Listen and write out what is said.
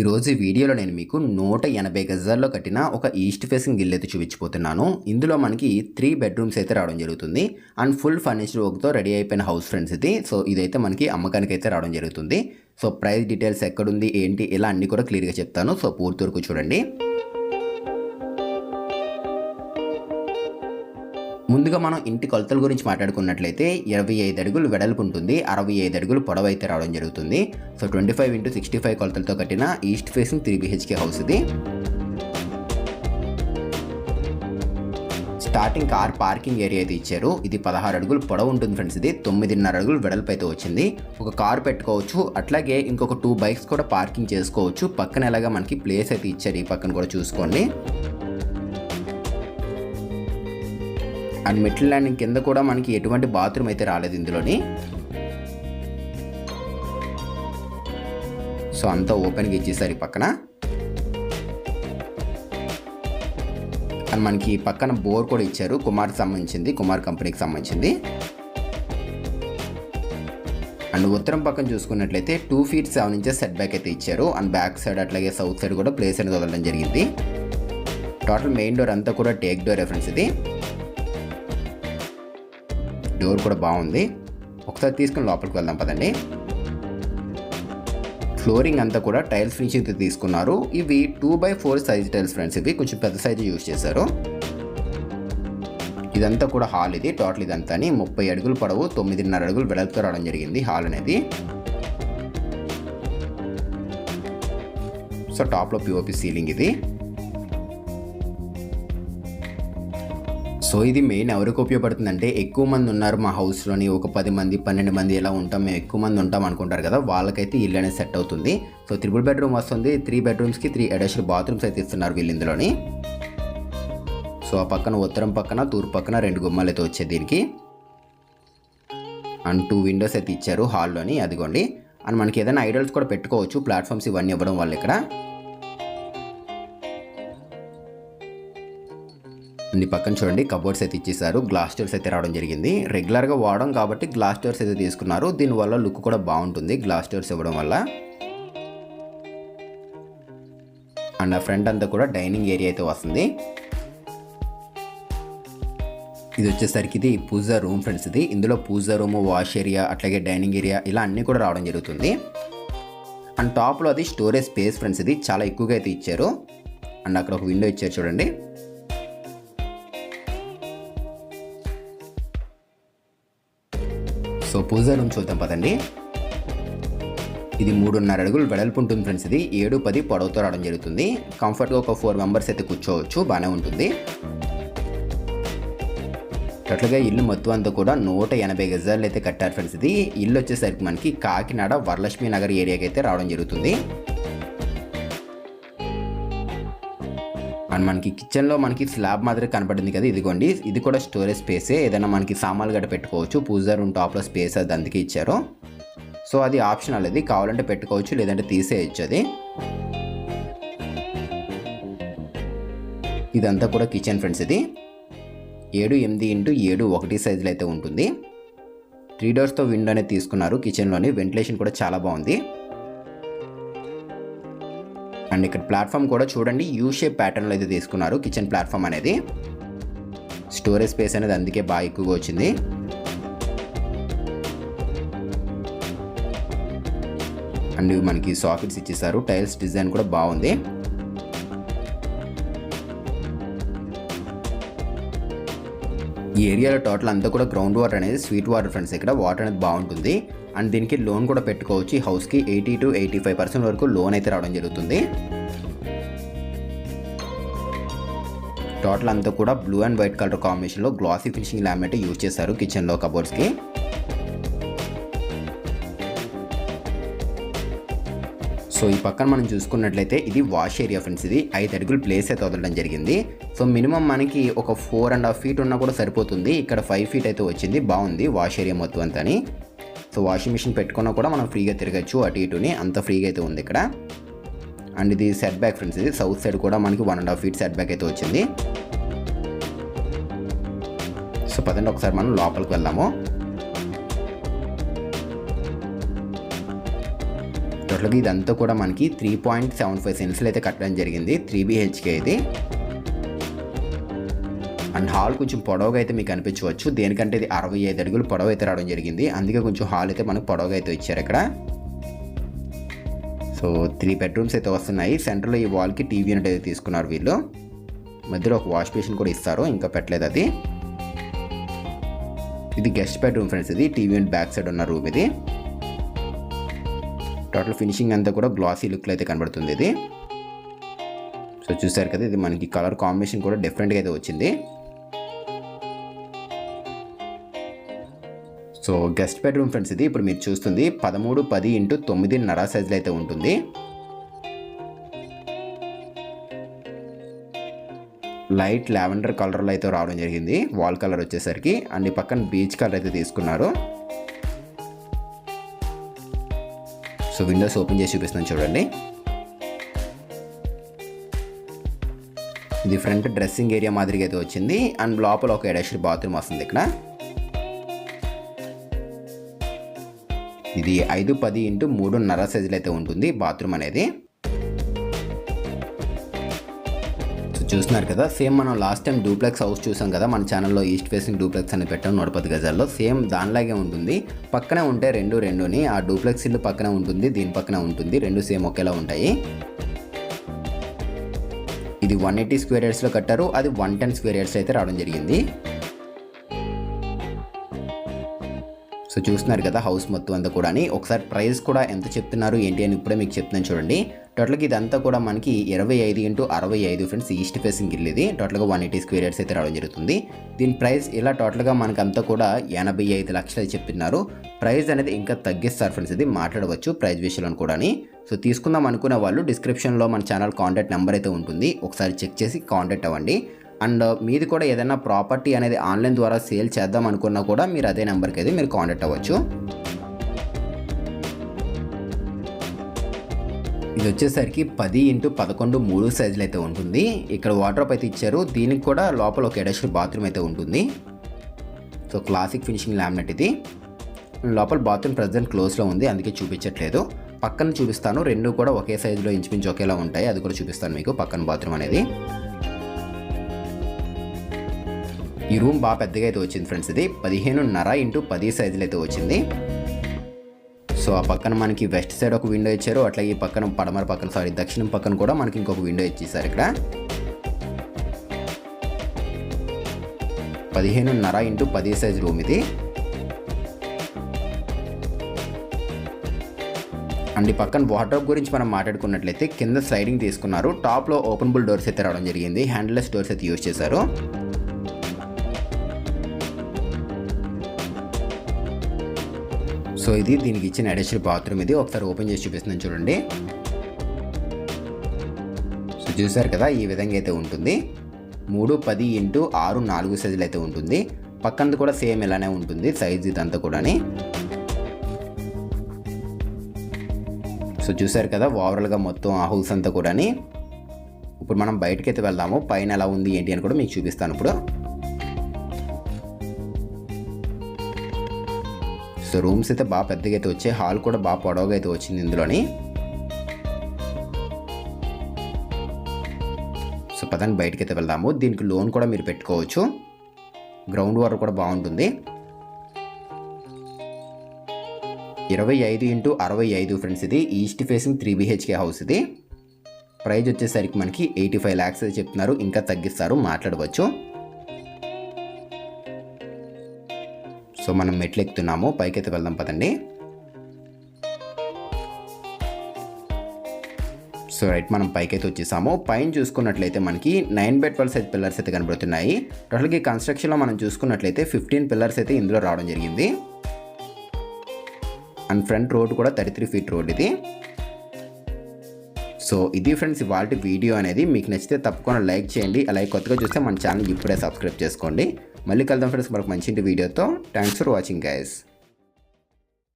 ఈరోజు ఈ వీడియోలో నేను మీకు నూట ఎనభై గజాల్లో కట్టిన ఒక ఈస్ట్ ఫేసింగ్ ఇల్లు అయితే చూపించిపోతున్నాను ఇందులో మనకి త్రీ బెడ్రూమ్స్ అయితే రావడం జరుగుతుంది. అండ్ ఫుల్ ఫర్నిచర్ వర్క్తో రెడీ అయిపోయిన హౌస్ ఫ్రెండ్స్ ఇది. సో ఇదైతే మనకి అమ్మకానికి అయితే రావడం జరుగుతుంది. సో ప్రైస్ డీటెయిల్స్ ఎక్కడుంది ఏంటి ఇలా అన్ని కూడా క్లియర్గా చెప్తాను. సో పూర్తి వరకు చూడండి. ముందుగా మనం ఇంటి కొలతల గురించి మాట్లాడుకున్నట్లయితే ఇరవై ఐదు అడుగులు వెడల్పు ఉంటుంది అరవై ఐదు అడుగులు పొడవు అయితే రావడం జరుగుతుంది. So twenty five into sixty five కొలతలతో కట్టిన east facing three BHK house ఇది. స్టార్టింగ్ కార్ పార్కింగ్ ఏరియా అయితే ఇచ్చారు. ఇది పదహారు అడుగులు పొడవు ఉంటుంది ఫ్రెండ్స్ ఇది. తొమ్మిదిన్నర అడుగులు వెడల్పు అయితే వచ్చింది. ఒక కార్ పెట్టుకోవచ్చు. అట్లాగే ఇంకొక టూ బైక్స్ కూడా పార్కింగ్ చేసుకోవచ్చు. పక్కన ఎలాగా మనకి ప్లేస్ అయితే ఇచ్చారు ఈ పక్కన కూడా చూసుకోండి. అండ్ మెట్ల ల్యాండింగ్ కింద కూడా మనకి ఎటువంటి బాత్రూమ్ అయితే రాలేదు ఇందులోని. సో అంతా ఓపెన్గా ఇచ్చేసారు ఈ పక్కన. అండ్ మనకి పక్కన బోర్ కూడా ఇచ్చారు కుమార్కి సంబంధించింది కుమార్ కంపెనీకి సంబంధించింది. అండ్ ఉత్తరం పక్కన చూసుకున్నట్లయితే two feet seven inches set back అయితే ఇచ్చారు. అండ్ బ్యాక్ సైడ్ అట్లాగే సౌత్ సైడ్ కూడా ప్లేస్ అనేది వదలడం జరిగింది. టోటల్ మెయిన్ డోర్ అంతా కూడా టేక్ డోర్ రెఫరెన్స్ ఇది. డోర్ కూడా బాగుంది. ఒకసారి తీసుకుని లోపలికి వెళ్దాం పదండి. ఫ్లోరింగ్ అంతా కూడా టైల్స్ ఫినిషింగ్ తీసుకున్నారు. ఇవి two by four size tiles friends ఇవి కొంచెం పెద్ద సైజు యూజ్ చేశారు. ఇదంతా కూడా హాల్ ఇది టోటల్ ఇదంతా ముప్పై అడుగులు పొడవు తొమ్మిదిన్నర అడుగులు వెడల్పుతో రావడం జరిగింది హాల్ అనేది. సో టాప్లో పిఓపి సీలింగ్ ఇది. సో ఇది మెయిన్ ఎవరికి ఉపయోగపడుతుందంటే ఎక్కువ మంది ఉన్నారు మా హౌస్లోని ఒక పది మంది పన్నెండు మంది ఇలా ఉంటాం మేము ఎక్కువ మంది ఉంటాం అనుకుంటారు కదా వాళ్ళకైతే ఇల్లు అనేది సెట్ అవుతుంది. సో త్రిబుల్ బెడ్రూమ్ వస్తుంది త్రీ బెడ్రూమ్స్కి త్రీ అడిషనల్ బాత్రూమ్స్ అయితే ఇస్తున్నారు వీళ్ళు ఇందులోని. సో ఆ పక్కన ఉత్తరం పక్కన తూర్పు పక్కన రెండు గుమ్మాలు అయితే వచ్చాయి దీనికి. అండ్ టూ విండోస్ అయితే ఇచ్చారు హాల్లోని అదిగోండి. అండ్ మనకి ఏదైనా ఐడల్స్ కూడా పెట్టుకోవచ్చు ప్లాట్ఫామ్స్ ఇవన్నీ ఇవ్వడం వల్ల ఇక్కడ. ఈ పక్కన చూడండి కబోర్డ్స్ అయితే ఇచ్చేసారు. గ్లాస్ డోర్స్ అయితే రావడం జరిగింది. రెగ్యులర్గా వాడడం కాబట్టి గ్లాస్ డోర్స్ అయితే తీసుకున్నారు. దీనివల్ల లుక్ కూడా బాగుంటుంది గ్లాస్ డోర్స్ ఇవ్వడం వల్ల. అండ్ ఆ ఫ్రంట్ అంతా కూడా డైనింగ్ ఏరియా అయితే వస్తుంది. ఇది వచ్చేసరికి ఇది పూజా రూమ్ ఫ్రెండ్స్ ఇది. ఇందులో పూజా రూమ్ వాష్ ఏరియా అట్లాగే డైనింగ్ ఏరియా ఇలా అన్నీ కూడా రావడం జరుగుతుంది. అండ్ టాప్లో అది స్టోరేజ్ స్పేస్ ఫ్రెండ్స్ ఇది. చాలా ఎక్కువగా అయితే ఇచ్చారు. అండ్ అక్కడ ఒక విండో ఇచ్చారు చూడండి. సో పూజా రూమ్ చూద్దాం పదండి. ఇది మూడున్నర అడుగులు వెడల్పు ఉంటుంది ఫ్రెండ్స్ ఇది. ఏడు పది పొడవుతో రావడం జరుగుతుంది. కంఫర్ట్గా ఒక ఫోర్ మెంబర్స్ అయితే కూర్చోవచ్చు. బాగానే ఉంటుంది. అట్లాగే ఇల్లు మొత్తం అంతా కూడా నూట ఎనభై గజాలు అయితే కట్టారు ఫ్రెండ్స్ ఇది. ఇల్లు వచ్చేసరికి మనకి కాకినాడ వరలక్ష్మి నగర్ ఏరియాకి అయితే రావడం జరుగుతుంది. అండ్ మనకి కిచెన్లో మనకి స్లాబ్ మాదిరి కనపడింది కదా ఇదిగోండి. ఇది కూడా స్టోరేజ్ స్పేసే ఏదైనా మనకి సామాన్లు గట్ట పెట్టుకోవచ్చు. పూజా రూమ్ టాప్లో స్పేస్ అది అందుకే ఇచ్చారు. సో అది ఆప్షనల్ అది కావాలంటే పెట్టుకోవచ్చు లేదంటే తీసేయచ్చు అది. ఇదంతా కూడా కిచెన్ ఫ్రెండ్స్ ఇది. ఏడు ఎనిమిది ఇంటూ ఏడు ఒకటి సైజులో అయితే ఉంటుంది. త్రీ డోర్స్తో విండో అనేది తీసుకున్నారు కిచెన్లోని వెంటిలేషన్ కూడా చాలా బాగుంది. అండ్ ఇక్కడ ప్లాట్ఫామ్ కూడా చూడండి యూ షేప్ ప్యాటర్న్లో అయితే తీసుకున్నారు. కిచెన్ ప్లాట్ఫామ్ అనేది. స్టోరేజ్ స్పేస్ అనేది అందుకే బాగా ఎక్కువగా వచ్చింది. అండ్ మనకి సాకెట్స్ ఇచ్చేసారు. టైల్స్ డిజైన్ కూడా బాగుంది. ఈ ఏరియాలో టోటల్ అంతా కూడా గ్రౌండ్ వాటర్ అనేది స్వీట్ వాటర్ ఫ్రెండ్స్ ఇక్కడ వాటర్ అనేది బాగుంటుంది. అండ్ దీనికి లోన్ కూడా పెట్టుకోవచ్చు. ఈ హౌస్కి eighty to eighty five percent వరకు లోన్ అయితే రావడం జరుగుతుంది. టోటల్ అంతా కూడా బ్లూ అండ్ వైట్ కలర్ కాంబినేషన్లో గ్లాసీ ఫినిషింగ్ ల్యామినేట్ యూజ్ చేశారు కిచెన్లో కబోర్డ్స్కి సో ఈ పక్కన మనం చూసుకున్నట్లయితే ఇది వాష్ ఏరియా ఫ్రెండ్స్. ఇది ఐదు అడుగులు ప్లేస్ అయితే వదలడం జరిగింది. సో మినిమం మనకి ఒక ఫోర్ అండ్ హాఫ్ ఫీట్ ఉన్నా కూడా సరిపోతుంది. ఇక్కడ ఫైవ్ ఫీట్ అయితే వచ్చింది. బాగుంది వాష్ ఏరియా మొత్తం అంతా సో వాషింగ్ మిషన్ పెట్టుకున్నా కూడా మనం ఫ్రీగా తిరగచ్చు అటు ఇటుని. అంత ఫ్రీగా అయితే ఉంది ఇక్కడ. అండ్ ఇది సెట్ బ్యాక్ ఫ్రెండ్స్. ఇది సౌత్ సైడ్ కూడా మనకి one and half feet set back అయితే వచ్చింది. సో పదండి ఒకసారి మనం లోపలికి వెళ్దాము. టోటల్గా ఇదంతా కూడా మనకి త్రీ పాయింట్ సెవెన్ ఫైవ్ సెన్స్లు అయితే కట్టడం జరిగింది త్రీ బీహెచ్కే ఇది అండ్ హాల్ కొంచెం పొడవుగా అయితే మీకు అనిపించవచ్చు. దేనికంటే ఇది అరవై ఐదు అడుగులు పొడవు అయితే రావడం జరిగింది. అందుకే కొంచెం హాల్ అయితే మనకు పొడవుగా అయితే ఇచ్చారు ఇక్కడ. సో త్రీ బెడ్రూమ్స్ అయితే వస్తున్నాయి. సెంటర్లో ఈ వాల్కి టీవీ యూనిట్ అయితే తీసుకున్నారు వీళ్ళు. మధ్యలో ఒక వాష్ బేసిన్ కూడా ఇస్తారు ఇంకా పెట్టలేదు అది. ఇది గెస్ట్ బెడ్రూమ్ ఫ్రెండ్స్ ఇది. టీవీ యూనిట్ బ్యాక్ సైడ్ ఉన్న రూమ్ ఇది. టోటల్ ఫినిషింగ్ అంతా కూడా గ్లాసీ లుక్లో అయితే కనబడుతుంది ఇది. సో చూసారు కదా ఇది మనకి కలర్ కాంబినేషన్ కూడా డిఫరెంట్గా అయితే వచ్చింది. సో గెస్ట్ బెడ్రూమ్ ఫ్రెండ్స్ ఇది ఇప్పుడు మీరు చూస్తుంది పదమూడు పది ఇంటూ తొమ్మిది నడా సైజులో అయితే ఉంటుంది. లైట్ లావెండర్ కలర్లో అయితే రావడం జరిగింది వాల్ కలర్ వచ్చేసరికి. అండ్ పక్కన బీచ్ కలర్ అయితే తీసుకున్నారు. సో విండోస్ ఓపెన్ చేసి చూపిస్తున్నాను చూడండి. ఇది ఫ్రంట్ డ్రెస్సింగ్ ఏరియా మాదిరిగా అయితే వచ్చింది. అండ్ లోపల ఒక అటాచ్డ్ బాత్రూమ్ వస్తుంది ఇక్కడ. ఇది ఐదు పది ఇంటూ మూడున్నర సైజులు అయితే ఉంటుంది బాత్రూమ్ అనేది. చూస్తున్నారు కదా. సేమ్ మనం లాస్ట్ టైం డూప్లెక్స్ హౌస్ చూసాం కదా. మన ఛానల్లో ఈస్ట్ ఫేసింగ్ డూప్లెక్స్ అని పెట్టాం నూట పది గజాల్లో. సేమ్ దానిలాగే ఉంటుంది. పక్కనే ఉంటే రెండు రెండుని ఆ డూప్లెక్స్ ఇల్లు పక్కనే ఉంటుంది దీని పక్కన ఉంటుంది. రెండు సేమ్ ఒకేలా ఉంటాయి. ఇది వన్ ఎయిటీ స్క్వేర్ ఇయర్స్లో కట్టారు. అది వన్ టెన్ స్క్వేర్ ఇయర్స్ అయితే రావడం జరిగింది. సో చూస్తున్నారు కదా హౌస్ మొత్తం అంతా కూడా ఒకసారి ప్రైస్ కూడా ఎంత చెప్తున్నారు ఏంటి అని ఇప్పుడే మీకు చెప్తున్నాను చూడండి. టోటల్గా ఇదంతా కూడా మనకి ఇరవై ఐదు ఇంటూ అరవై ఐదు ఫ్రెండ్స్ ఈస్ట్ ఫేసింగ్ ఇల్లు టోటల్గా వన్ ఎయిటీ స్క్వేర్ ఇయర్స్ అయితే రావడం జరుగుతుంది. దీని ప్రైస్ ఇలా టోటల్గా మనకి అంతా కూడా ఎనభై ఐదు లక్షలు చెప్తున్నారు ప్రైస్ అనేది ఇంకా తగ్గిస్తారు ఫ్రెండ్స్ ఇది మాట్లాడవచ్చు ప్రైస్ విషయంలో కూడా సో తీసుకుందాం అనుకునే వాళ్ళు డిస్క్రిప్షన్లో మన ఛానల్ కాంటాక్ట్ నెంబర్ అయితే ఉంటుంది. ఒకసారి చెక్ చేసి కాంటాక్ట్ అవ్వండి. అండ్ మీది కూడా ఏదైనా ప్రాపర్టీ అనేది ఆన్లైన్ ద్వారా సేల్ చేద్దాం అనుకున్నా కూడా మీరు అదే నెంబర్కి అయితే మీరు కాంటాక్ట్ అవ్వచ్చు. ఇది వచ్చేసరికి పది ఇంటూ పదకొండు మూడు సైజులు అయితే ఉంటుంది. ఇక్కడ వాటర్ అయితే ఇచ్చారు. దీనికి కూడా లోపల ఒక అటాచ్డ్ బాత్రూమ్ అయితే ఉంటుంది. సో క్లాసిక్ ఫినిషింగ్ లామినేట్ ఇది. లోపల బాత్రూమ్ ప్రజెంట్ క్లోజ్లో ఉంది. అందుకే చూపించట్లేదు. పక్కన చూపిస్తాను. రెండు కూడా ఒకే సైజులో ఇంచుమించు ఒకేలా ఉంటాయి. అది కూడా చూపిస్తాను మీకు పక్కన బాత్రూమ్ అనేది. ఈ రూమ్ బాగా పెద్దగా అయితే వచ్చింది ఫ్రెండ్స్ ఇది. పదిహేనున్నర ఇంటూ పది సైజులు అయితే వచ్చింది. సో ఆ పక్కన మనకి వెస్ట్ సైడ్ ఒక విండో ఇచ్చారు. అట్లాగే ఈ పక్కన పడమర పక్కన సారీ దక్షిణం పక్కన కూడా మనకి ఇంకొక విండో ఇచ్చేసారు ఇక్కడ. పదిహేనున్నర ఇంటూ పది సైజ్ రూమ్ ఇది. అండ్ ఈ పక్కన వాటర్ గురించి మనం మాట్లాడుకున్నట్లయితే కింద స్లైడింగ్ తీసుకున్నారు. టాప్లో ఓపెనబుల్ డోర్స్ అయితే రావడం జరిగింది. హ్యాండ్లెస్ డోర్స్ అయితే యూజ్ చేశారు. సో ఇది దీనికి ఇచ్చిన అడిషనల్ బాత్రూమ్ ఇది. ఒకసారి ఓపెన్ చేసి చూపిస్తున్నాను చూడండి. సో చూసారు కదా ఈ విధంగా అయితే ఉంటుంది. మూడు పది ఇంటూ ఆరు నాలుగు సైజులు అయితే ఉంటుంది. పక్కనది కూడా సేమ్ ఇలానే ఉంటుంది సైజ్ ఇదంతా కూడా సో చూసారు కదా ఓవరాల్గా మొత్తం ఆ హౌస్ అంతా కూడా ఇప్పుడు మనం బయటకి అయితే వెళ్దాము పైన ఎలా ఉంది ఏంటి అని కూడా మీకు చూపిస్తాను ఇప్పుడు. సో రూమ్స్ అయితే బాగా పెద్దగా అయితే వచ్చాయి. హాల్ కూడా బాగా పొడవుగా అయితే వచ్చింది ఇందులోని. సో పదండి బయటకి అయితే వెళ్దాము. దీనికి లోన్ కూడా మీరు పెట్టుకోవచ్చు. గ్రౌండ్ వాటర్ కూడా బాగుంటుంది. ఇరవై ఐదు ఇంటూ అరవై ఐదు ఫ్రెండ్స్ ఇది. East facing three BHK house ఇది. ప్రైజ్ వచ్చేసరికి మనకి ఎయిటీ ఫైవ్ ల్యాక్స్ అయితే చెప్తున్నారు. ఇంకా తగ్గిస్తారు. మాట్లాడవచ్చు. సో మనం మెట్లు ఎక్కుతున్నాము పైకైతే వెళ్దాం పదండి. సో రైట్ మనం పైకైతే వచ్చేసాము. పైన చూసుకున్నట్లయితే మనకి nine by twelve size pillars అయితే కనబడుతున్నాయి. టోటల్గా ఈ కన్స్ట్రక్షన్లో మనం చూసుకున్నట్లయితే ఫిఫ్టీన్ పిల్లర్స్ అయితే ఇందులో రావడం జరిగింది. అండ్ ఫ్రంట్ రోడ్ కూడా థర్టీ త్రీ ఫీట్ రోడ్ ఇది. సో ఇది ఫ్రెండ్స్ ఇవాళ వీడియో అనేది. మీకు నచ్చితే తప్పకుండా లైక్ చేయండి. అలాగే కొత్తగా చూస్తే మన ఛానల్ ఇప్పుడే సబ్స్క్రైబ్ చేసుకోండి. మళ్ళీ కలుద్దాం ఫ్రెండ్స్ మరొక మంచి వీడియోతో థ్యాంక్స్ ఫర్ వాచింగ్ గైస్